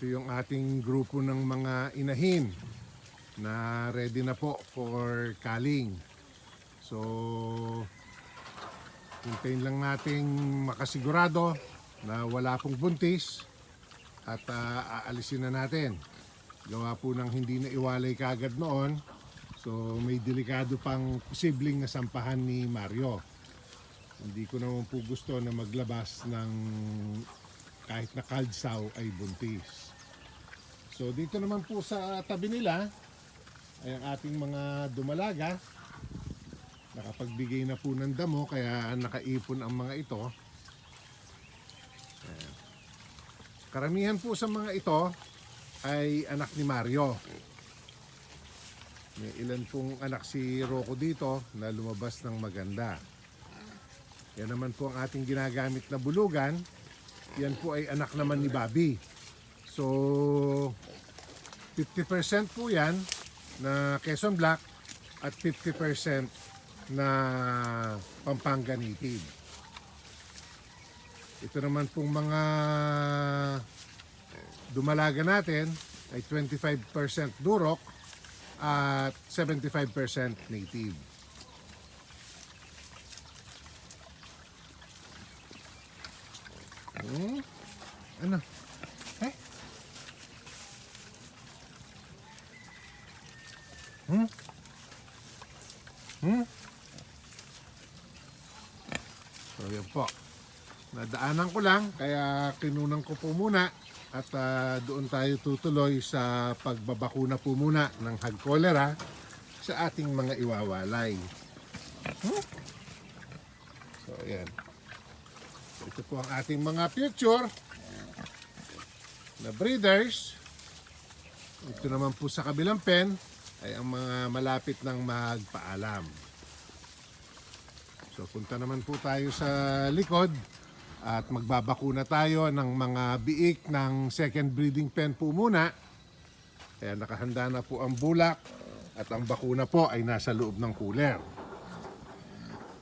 Ito yung ating grupo ng mga inahin na ready na po for calling. So, hintayin lang nating makasigurado na wala pong buntis at ah, aalisin na natin. Gawa po ng hindi na iwalay kagad noon. So, may delikado pang posibleng nasampahan ni Mario. Hindi ko naman po gusto na maglabas ng kahit na kalsaw ay buntis. So dito naman po sa tabi nila ay ang ating mga dumalaga. Nakapagbigay na po ng damo kaya nakaipon ang mga ito. Karamihan po sa mga ito ay anak ni Mario. May ilan pong anak si Rocco dito na lumabas ng maganda. Yan naman po ang ating ginagamit na bulugan. Yan po ay anak naman ni Bobby. So, 50% po yan na Quezon Black at 50% na Pampanga Native. Ito naman pong mga dumalaga natin ay 25% Durok at 75% Native. Hmm? Ano? Eh? Hmm? Hmm? So yun po. Nadaanan ko lang, kaya kinunan ko po muna at ah, doon tayo tutuloy sa pagbabakuna po muna ng hag cholera sa ating mga iwawalay. Hmm? So ayan. Ito po ang ating mga future na breeders. Ito naman po sa kabilang pen ay ang mga malapit ng magpaalam. So punta naman po tayo sa likod at magbabakuna tayo ng mga biik ng second breeding pen po muna. Kaya nakahanda na po ang bulak at ang bakuna po ay nasa loob ng cooler.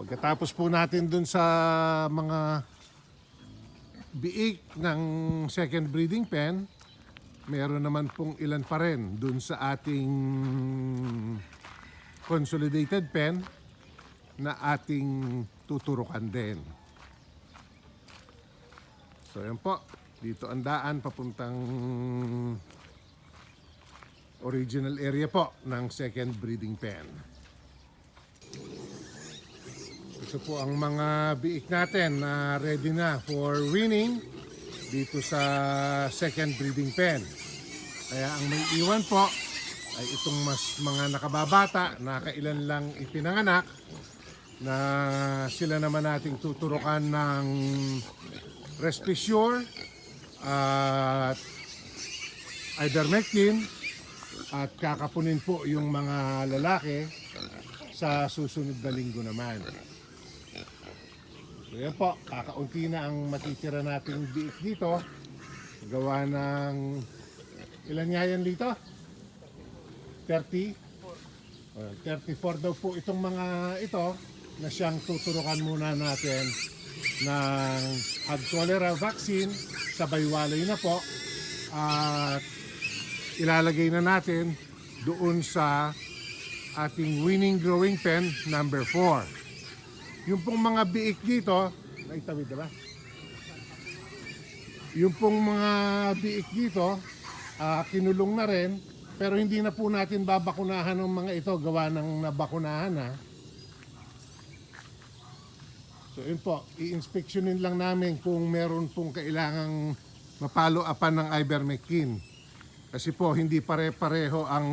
Pagkatapos po natin dun sa mga biik ng second breeding pen, meron naman pong ilan pa rin dun sa ating consolidated pen na ating tuturukan din. So yan po, dito ang daan papuntang original area po ng second breeding pen. Ito po ang mga biik natin na ready na for winning dito sa second breeding pen. Kaya ang may iwan po ay itong mas mga nakababata na kailan lang ipinanganak na sila naman nating tuturukan ng Respissure at ivermectin at kakapunin po yung mga lalaki sa susunod na linggo naman. So yan po, kakaunti na ang matitira nating biik dito. Gawa ng, ilan nga yan dito? 30? Oh, 34 daw po itong mga ito na siyang tuturukan muna natin ng hag cholera vaccine sabay walay na po at ilalagay na natin doon sa ating winning growing pen number 4. Yung pong mga biik dito, naitawid na ba? Yung pong mga biik dito, ah, kinulong na rin, pero hindi na po natin babakunahan ng mga ito gawa ng nabakunahan ha. So yun po, i-inspeksyonin lang namin kung meron pong kailangang mapalo apan ng ivermectin. Kasi po hindi pare-pareho ang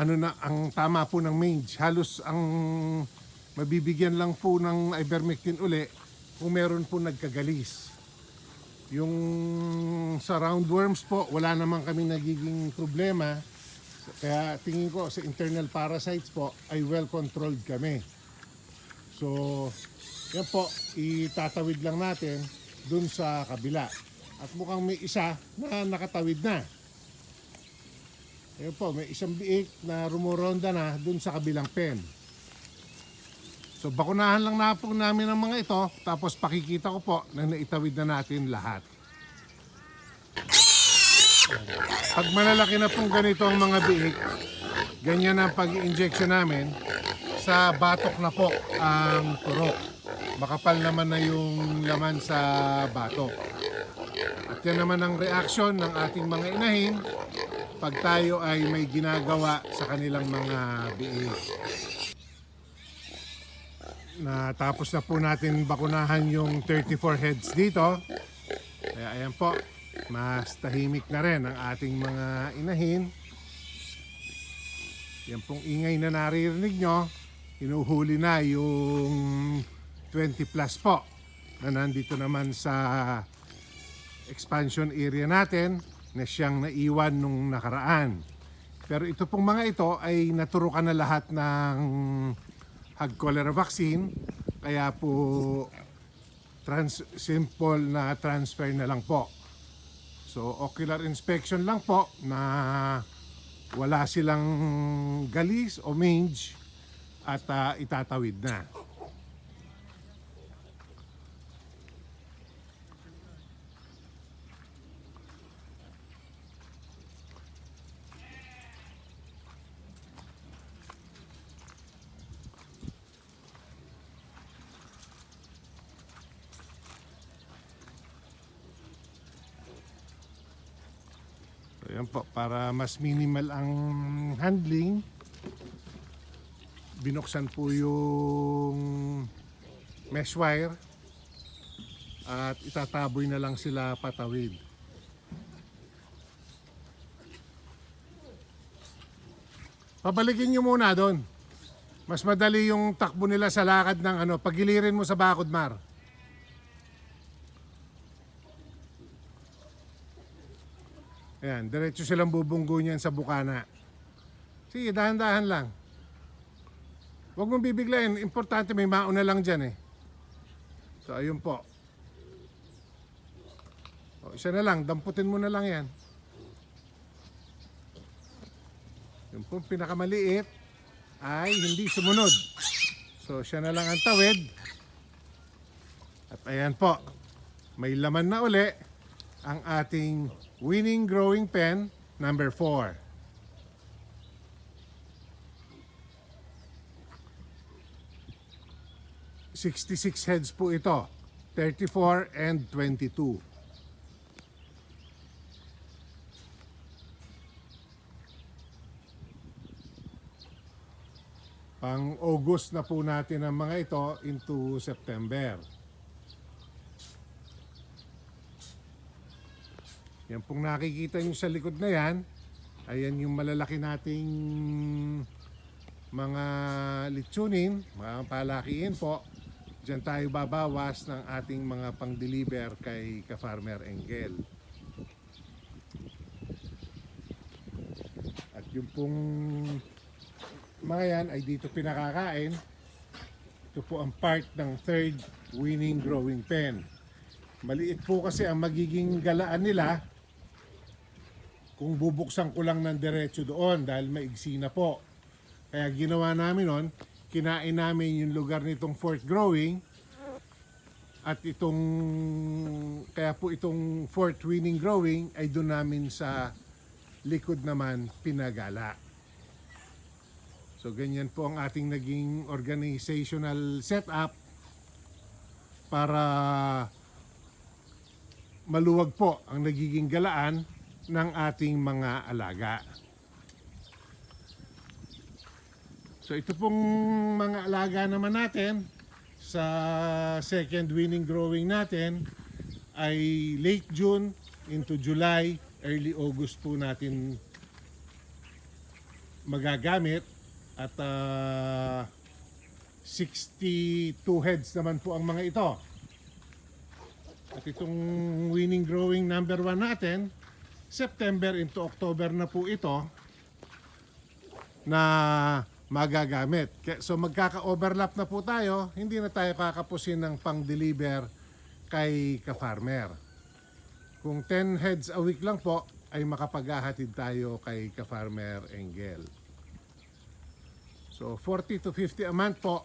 ano na ang tama po ng mange. Halos ang mabibigyan lang po ng ivermectin uli kung meron po nagkagalis. Yung sa roundworms po, wala naman kami nagiging problema. Kaya tingin ko sa internal parasites po ay well controlled kami. So, yan po, itatawid lang natin dun sa kabila. At mukhang may isa na nakatawid na. Ayun po, may isang biik na rumuronda na dun sa kabilang pen. So bakunahan lang na po namin ang mga ito, tapos pakikita ko po na naitawid na natin lahat. Pag malalaki na pong ganito ang mga biik, ganyan ang pag-injection namin, sa batok na po ang turok. Makapal naman na yung laman sa batok. At yan naman ang reaction ng ating mga inahin pag tayo ay may ginagawa sa kanilang mga biik. Natapos na po natin bakunahan yung 34 heads dito. Kaya ayan po, mas tahimik na rin ang ating mga inahin. Yan pong ingay na naririnig nyo, hinuhuli na yung 20 plus po na nandito naman sa expansion area natin na siyang naiwan nung nakaraan. Pero ito pong mga ito ay naturukan na lahat ng hag cholera vaccine kaya po trans simple na transfer na lang po. So ocular inspection lang po na wala silang galis o mange at ah, itatawid na. Yan po, para mas minimal ang handling, binuksan po yung mesh wire at itataboy na lang sila patawid. Pabalikin nyo muna doon. Mas madali yung takbo nila sa lakad ng ano, pagilirin mo sa bakod mar. Ayan, diretso silang bubunggo niyan sa bukana. Sige, dahan-dahan lang. Huwag mong bibiglayin. Importante may mauna lang dyan eh. So, ayun po. O, isa na lang. Damputin mo na lang yan. Yung po pinakamaliit ay hindi sumunod. So, siya na lang ang tawid. At ayan po. May laman na uli ang ating winning growing pen number 4. Sixty-six heads po ito. 34 and 22. Pang August na po natin ang mga ito into September. Yan pong nakikita nyo sa likod na yan, ayan yung malalaki nating mga litsunin, mga palakiin po. Diyan tayo babawas ng ating mga pang-deliver kay ka-farmer Engel. At yung pong mga yan ay dito pinakakain. Ito po ang part ng third winning growing pen. Maliit po kasi ang magiging galaan nila kung bubuksan ko lang ng diretso doon dahil maigsi na po. Kaya ginawa namin nun, kinain namin yung lugar nitong Fort Growing at itong kaya po itong Fort Winning Growing ay doon namin sa likod naman pinagala. So ganyan po ang ating naging organizational setup para maluwag po ang nagiging galaan ng ating mga alaga. So ito pong mga alaga naman natin sa second winning growing natin ay late June into July, early August po natin magagamit at ah, 62 heads naman po ang mga ito. At itong winning growing number 1 natin, September into October na po ito na magagamit. So magkaka-overlap na po tayo, hindi na tayo kakapusin ng pang-deliver kay ka-farmer. Kung 10 heads a week lang po, ay makapaghahatid tayo kay ka-farmer Engel. So 40 to 50 a month po,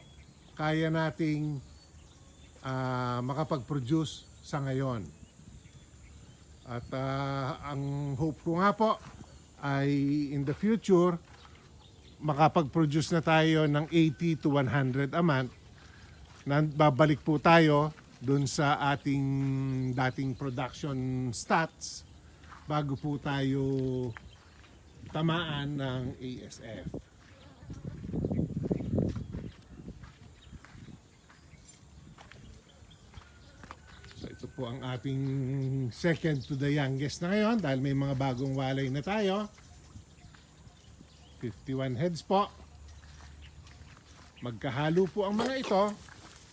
kaya nating ah, makapag-produce sa ngayon. At ah, ang hope ko nga po ay in the future makapag-produce na tayo ng 80 to 100 a month babalik po tayo dun sa ating dating production stats bago po tayo tamaan ng ASF. Po ang ating second to the youngest na ngayon dahil may mga bagong walay na tayo. 51 heads po. Magkahalo po ang mga ito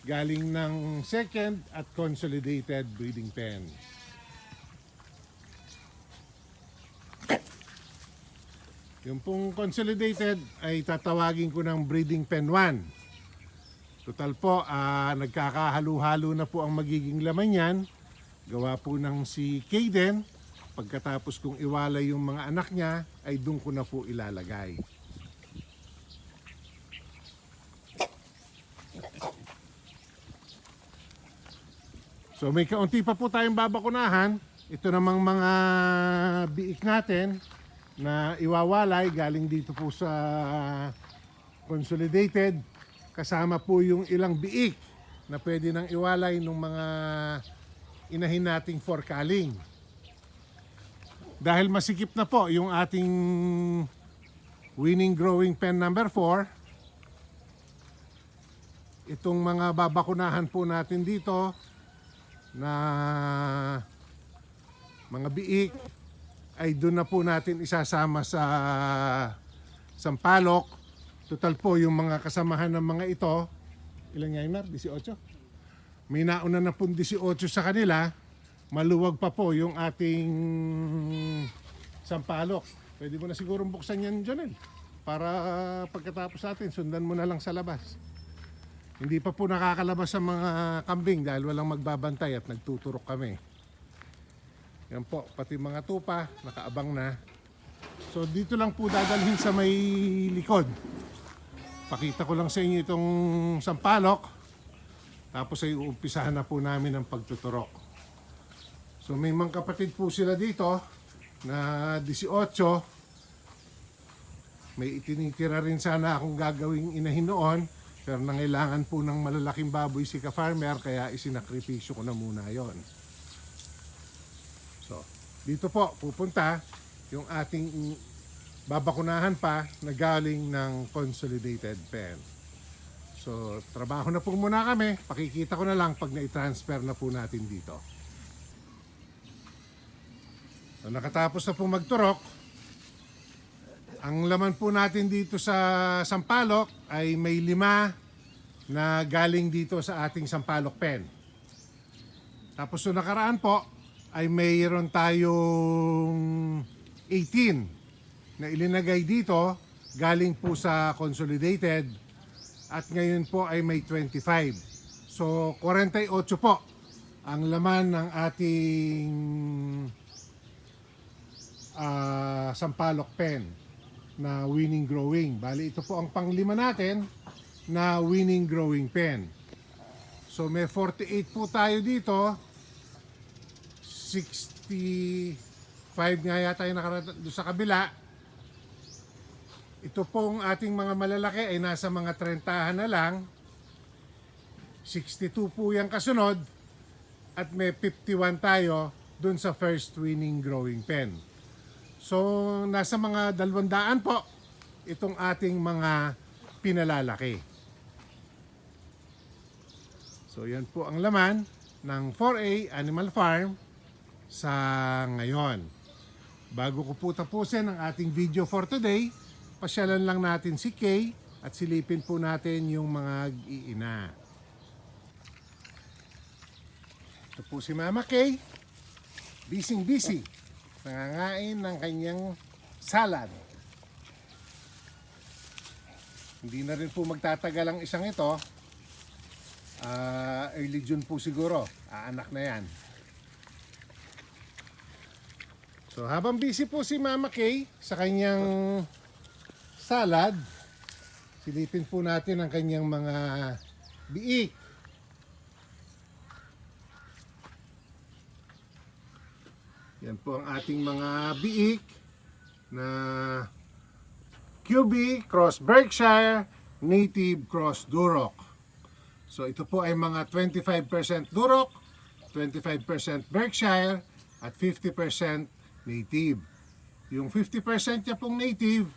galing ng second at consolidated breeding pen. Yung pong consolidated ay tatawagin ko ng breeding pen 1. Total po, ah, nagkakahalo-halo na po ang magiging laman yan. Gawa po ng si Kaden. Pagkatapos kong iwalay yung mga anak niya, ay doon ko na po ilalagay. So may kaunti pa po tayong babakunahan. Ito namang mga biik natin na iwawalay galing dito po sa consolidated. Kasama po yung ilang biik na pwede nang iwalay ng mga inahin nating forkaling. Dahil masikip na po yung ating winning growing pen number 4, itong mga babakunahan po natin dito na mga biik ay doon na po natin isasama sa Sampalok. Total po yung mga kasamahan ng mga ito, ilan nga yun, Mar? 18? May nauna na po 18 sa kanila. Maluwag pa po yung ating Sampalok. Pwede mo na siguro buksan yan, Jonel. Para pagkatapos natin, sundan mo na lang sa labas. Hindi pa po nakakalabas sa mga kambing dahil walang magbabantay at nagtuturok kami. Yan po, pati mga tupa, nakaabang na. So dito lang po dadalhin sa may likod. Pakita ko lang sa inyo itong sampalok. Tapos ay uumpisahan na po namin ang pagtuturok. So may mga kapatid po sila dito na 18. May itinitira rin sana akong gagawing inahin noon. Pero nangailangan po ng malalaking baboy si ka-farmer kaya isinakripisyo ko na muna yon. So, dito po pupunta yung ating babakunahan pa na galing ng consolidated pen. So, trabaho na po muna kami. Pakikita ko na lang pag na-transfer na po natin dito. So, nakatapos na po magturok. Ang laman po natin dito sa Sampalok ay may lima na galing dito sa ating Sampalok pen. Tapos so nakaraan po ay mayroon tayong 18 na ilinagay dito galing po sa consolidated at ngayon po ay may 25. So 48 po ang laman ng ating ah, Sampalok pen na winning growing. Bali, ito po ang panglima natin na winning growing pen. So may 48 po tayo dito. 65 nga yata yung nakarata doon sa kabila. Ito pong ating mga malalaki ay nasa mga 30 na lang. 62 po yung kasunod. At may 51 tayo doon sa first winning growing pen. So, nasa mga dalawandaan po itong ating mga pinalalaki. So, yan po ang laman ng 4A Animal Farm sa ngayon. Bago ko po tapusin ang ating video for today, pasyalan lang natin si Kay at silipin po natin yung mga iina. Ito po si Mama Kay. Busy busy nangangain ng kanyang salad. Hindi na rin po magtatagal ang isang ito. Ah, early June po siguro. Aanak na yan. So habang busy po si Mama Kay sa kanyang salad, silipin po natin ang kanyang mga biik. Yan po ang ating mga biik na QB cross Berkshire, native cross Duroc. So ito po ay mga 25% Duroc, 25% Berkshire, at 50% native. Yung 50% niya pong native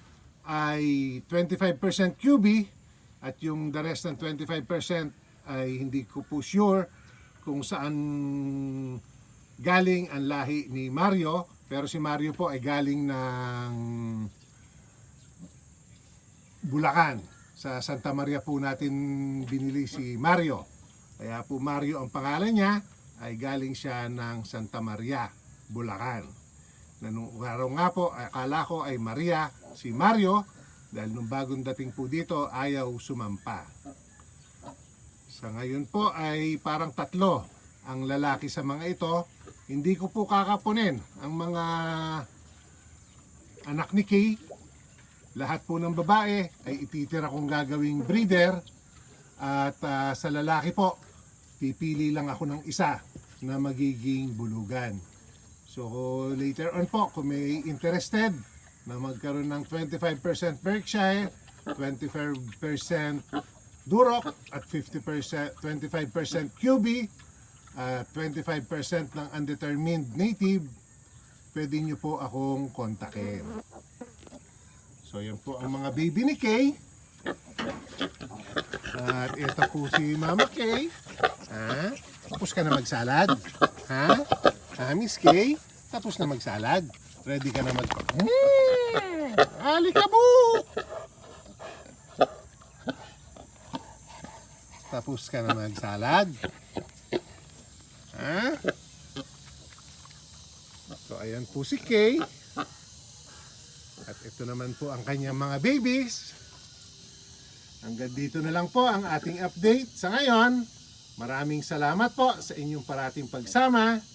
ay 25% QB at yung the rest ng 25% ay hindi ko po sure kung saan galing ang lahi ni Mario. Pero si Mario po ay galing ng Bulacan. Sa Santa Maria po natin binili si Mario. Kaya po Mario ang pangalan niya ay galing siya ng Santa Maria, Bulacan na nung araw nga po akala ko ay Maria si Mario dahil nung bagong dating po dito ayaw sumampa sa ngayon po ay parang tatlo ang lalaki sa mga ito. Hindi ko po kakapunin ang mga anak ni Kay. Lahat po ng babae ay ititira kong gagawing breeder. At ah, sa lalaki po, pipili lang ako ng isa na magiging bulugan. So later on po, kung may interested na magkaroon ng 25% Berkshire, 25% Duroc at 50%, 25% QB, at 25% ng undetermined native, pwede nyo po akong kontakin. So yan po ang mga baby ni Kay. At ito po si Mama Kay. Ha? Tapos ka na magsalad? Ha? Ha, Miss Kay? Tapos na magsalad? Ready ka na mag... Hmm! Alikabok! Tapos ka na magsalad. Ha? So, ayan po si Kay. At ito naman po ang kanyang mga babies. Hanggang dito na lang po ang ating update sa ngayon. Maraming salamat po sa inyong parating pagsama.